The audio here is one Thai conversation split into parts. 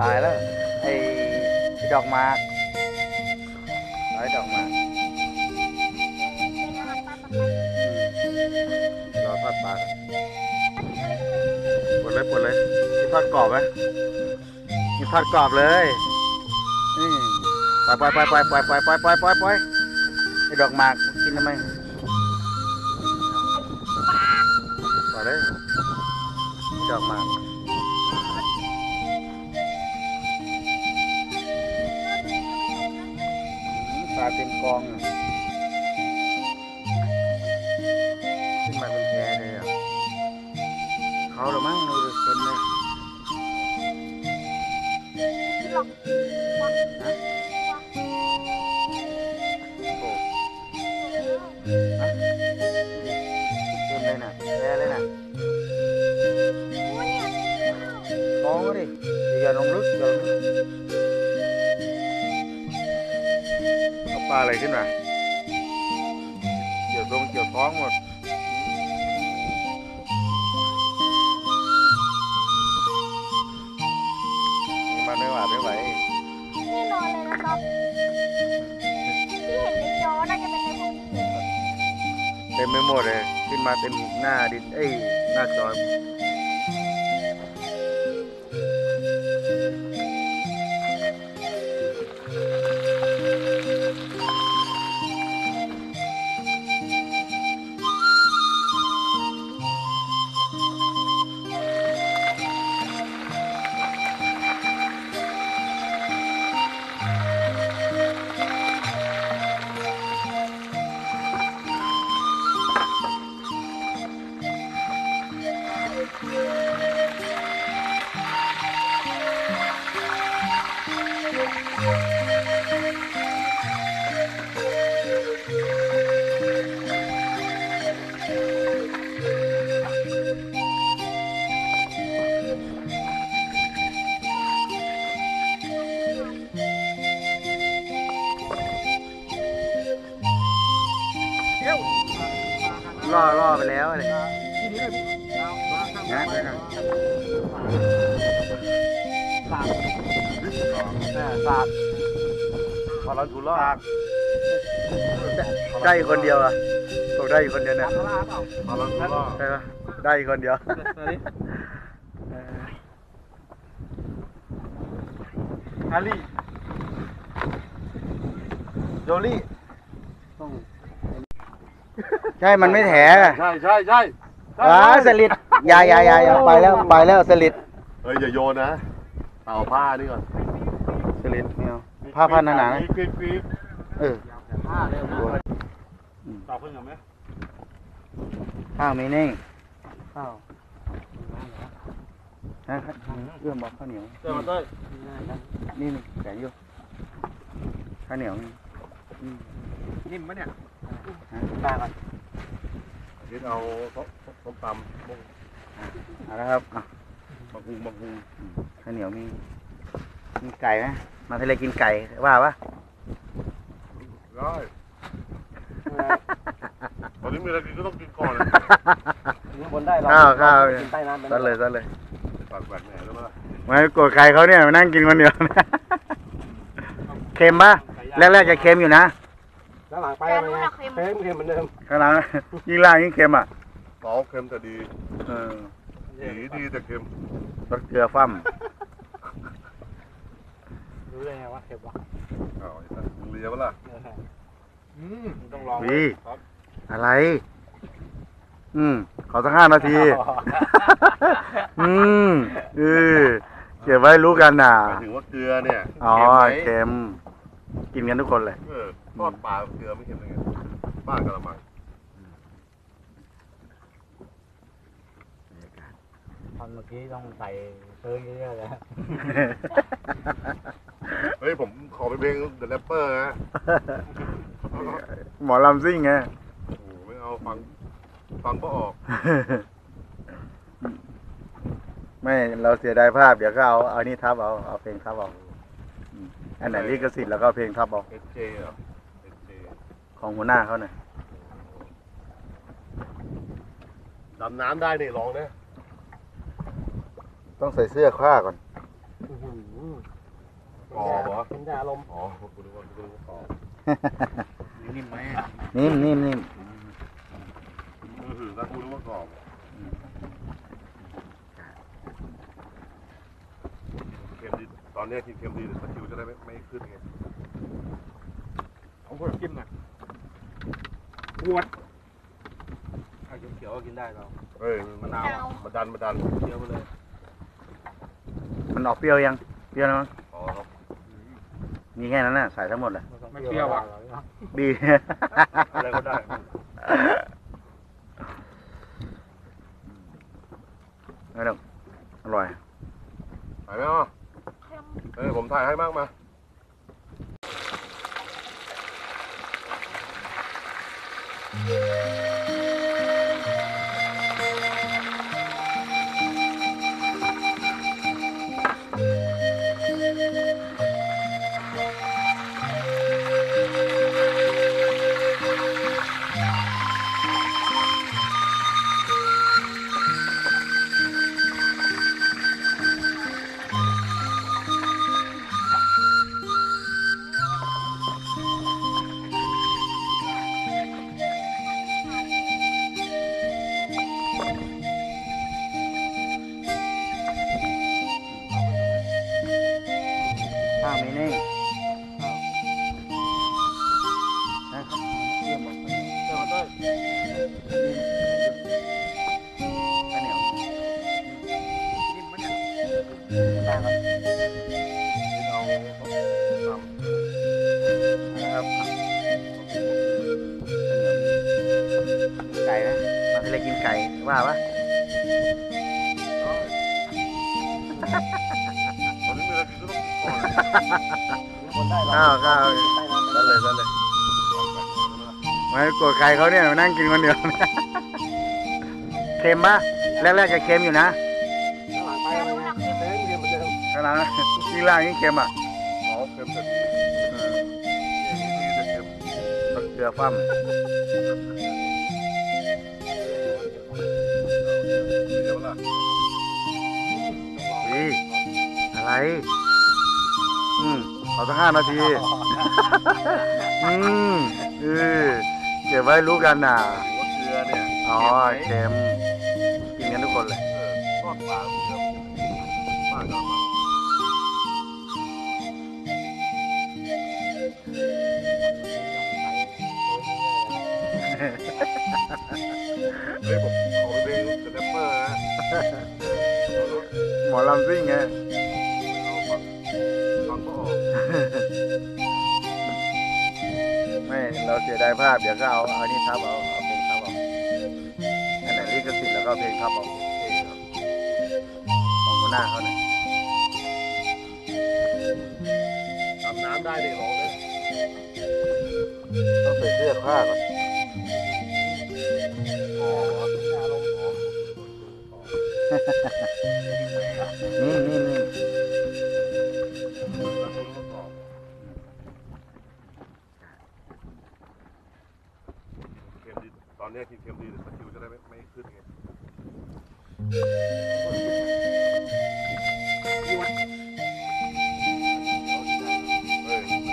ตายแล้วไอ้ไอ้ดอกหมากไอ้ดอกหมากอืมรอทอดปลาก่อนปลดเลยปลดเลยนี่ทอดกรอบไหมนี่ทอดกรอบเลยอืมปล่อยปล่อยปล่อยปล่อยปล่อยปล่อยปล่อยปล่อยปล่อยปล่อยไอ้ดอกหมากกินทำไมปล่อยเลยดอกหมาก 光啊。 อาปลาอะไรขึ้นมาเกี่ยวตรงเกี่ยวท้องหมดมันไม่ไหวไม่ไหวแน่นอนเลยนะครับ ที่เห็นในจอน่าจะเป็นในพวกนี้เต็มไปหมดเลย ขึ้นมาเต็มหน้าดินเอ้ยหน้าจอ ล่อล่อไปแล้วเลยนะนะสากสากพอเราถูรอดได้คนเดียวอะตกได้อยู่คนเดียวเนี่ยพอเราถูรอดใช่ปะได้อยู่คนเดียวเออฮารี่โจลี่ต้องใช่ มันไม่แถอะใช่ใช่ใช่ว้าสลิดอ ยาอยาอยาอยาไปแล้วไปแล้วสลิดเฮ้ยอย่าโยนนะเอาผ้านี่ก่อนสลิดไม่เอาผ้าพันหนาๆนะกรีบกรีบเออผ้าเร็วต่อเพิ่งเหรอไหมข้าวไม่นิ่งข้าวนะครับเรื่องบอกข้าวเหนียวเติมมาเต้ยนี่นี่แข็งอยู่ข้าวเหนียวนี่อืมนิ่มปะเนี่ยฮะตาก่อนนิดเอาส้มตำบุ้ง เอาละครับอะบักฮุงบักฮุงข้าวเหนียวมีมีไก่ไหมมาทะเลกินไก่ว่าปะได้ตอนนี้มีอะไรกินก็ต้องกินก่อนนะข้างบนได้เราข้าวข้าวกินใต้น้ำไปซัดเลยซัดเลยปากแหวกแหน่แล้วมั้ยไม่โกรธใครเขาเนี่ยมานั่งกินคนเดียวเค็มปะแรกๆจะเค็มอยู่นะแล้วหลังไปไหมเค็มเค็มเหมือนเดิมข้างหลังยิ่งล่างยิ่งเค็มอะ เปาเค็มแต่ดีเออดีดีแต่เค็มรสเกลือฟั่มรู้ได้ไงว่าเค็มวะอ้าวไอ้สัสมึงเลียปะล่ะอืมต้องลองวิอะไร อืม ขอสักห้านาที อืมเออเก็บไว้รู้กันน่ะ หมายถึงว่าเกลือเนี่ยอ๋อเค็มไหมเค็ม กินกันทุกคนเลย เออทอดปลาเกลือไม่เค็มเลยไงบ้านกระมัง ตอน เมื่อกี้ต้องใส่เติมเยอะๆเลยเฮ้ยผมขอเป็นเพลง The Rapper นะหมอลำซิ่งไงโอ้โหไม่เอาฟังฟังก็ออก ไม่เราเสียดายภาพเดี๋ยวก็เอาเอานี่ทับเอาเอาเพลงทับเอาอืมอันไหนลิขสิทธิ์แล้วก็เอาเพลงทับเอา SJ เหรอ SJ ของหัวหน้าเขาหน่อยดำน้ำได้นี่ลองนะ ต้องใส่เสื้อคล้าก่อน อื้อหือกรอบเหรอ เป็นแต่อารมณ์ อ๋อกูนึกว่ากูนึกว่ากรอบนิ่มไหมนิ่มนิ่มนิ่มอือหือแล้วกูนึกว่ากรอบเค็มดีตอนเนี้ยกินเค็มดีแต่ตะคริวจะได้ไม่ไม่ขึ้นไงเอาคนจิ้มหน่อยขวดถ้าเขียวๆก็กินได้เราเฮ้ยมะนาวมาดันมาดันเคี้ยวไปเลย มันออกเปรี้ยวยังเปรี้ยวแล้วมั้งอ๋อครับมีแค่นั้นน่ะใส่ทั้งหมดเลยไม่เปรี้ยวอะบี อะไรก็ได้ ไม่ต้องอร่อย ถ่ายไหมอะเค็มเออผมถ่ายให้มากมา นิ่มไหมเนี่ย ได้ครับเอาตนะครับไก่นมาที่ไรกินไก่ว่าปะำตอนนี้มีอะไรกินก็ต้องกินก่อนคนได้ข้าวข้าวได้แล้วนั่นเลยนั่นเลยไม่โกรธใครเขาเนี่ยมานั่งกินคนเดียว เค็มปะแรกๆจะเค็มอยู่นะข้างหลังไปเลยนะเต็มเดียวเหมือนเดิมข้างหลังยิ่งล่างยิ่งเค็มอะอ๋อเค็มแต่เออนี่จะเค็มต้องเกลือคว่ำเดี๋ยวล่ะอีอะไร อืมขอสักห้านาที อืมเออ เก็บไว้รู้กันน่ะถือว่าเกลือเนี่ยอ๋อเค็มกินกันทุกคนเลย เออทอดปลาเกลือมากกว่าเฮ้ยผมขอไปเป็นสแนปเปอร์นะ หมอลำซิ่งไง เราเสียดายภาพเดี๋ยวก็เอาเอานี่ทับเอาเอาเพลงทับเอาอันไหนลิขสิทธิ์แล้วก็เพลงทับเอาของหัวหน้าเขาเนี่ยทำน้ำได้ดิของเนี่ยต้องใส่เสื้อผ้าก่อนนอารมณ์ของนี่นี่นี่ แล้วคุณก็ตอบเค็ม ดีตอนเนี้ยกินเค็มดีแต่ตะคริวจะได้ไม่ไม่ขึ้นไงเฮ้ยมะ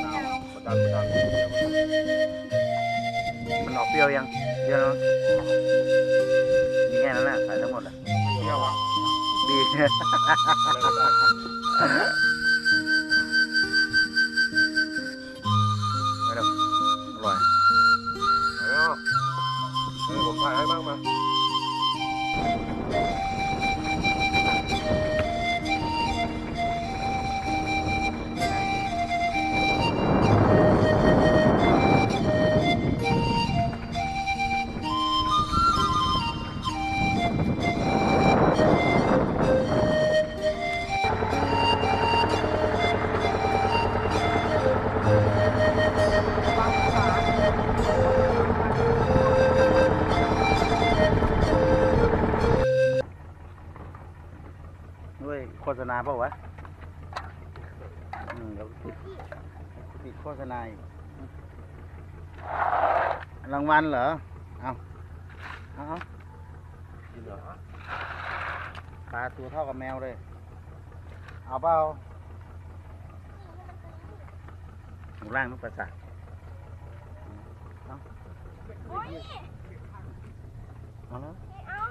นาวมาดันมาดันมันออกเปรี้ยวยังเปรี้ยวแล้วมั้งมีแค่นั้นแหละใส่ทั้งหมดเลยเที่ยวอะดีอะไรก็ เออผมถ่ายให้บ้างมา ณาเปล่าวะอืมเราติดติดโฆษณาอยู่รางวัลเหรอ เอาเอาเอากินเหรอปลาตัวเท่ากับแมวเลย เอาเปล่าอยู่ล่างนู้นปราสาทโอ้ยเอาแล้วไม่เอา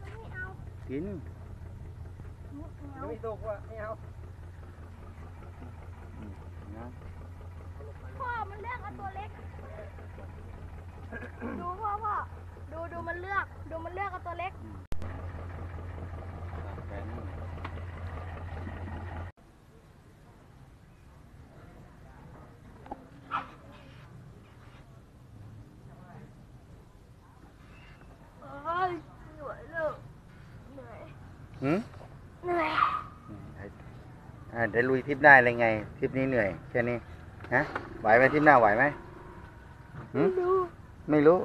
ไม่เอากิน ไม่เอาไม่ตกว่ะไม่เอานะพ่อมันเลือกเอาตัวเล็ก ดูพ่อพ่อ ดูดูมันเลือก ดูมันเลือกเอาตัวเล็กแก อ่าเดี๋ยวลุยทริปหน้าเลยไงทริปนี้เหนื่อยแค่นี้ฮะไหวไหมทริปหน้าไหวไหมหืไม่มรู้ไม่รู้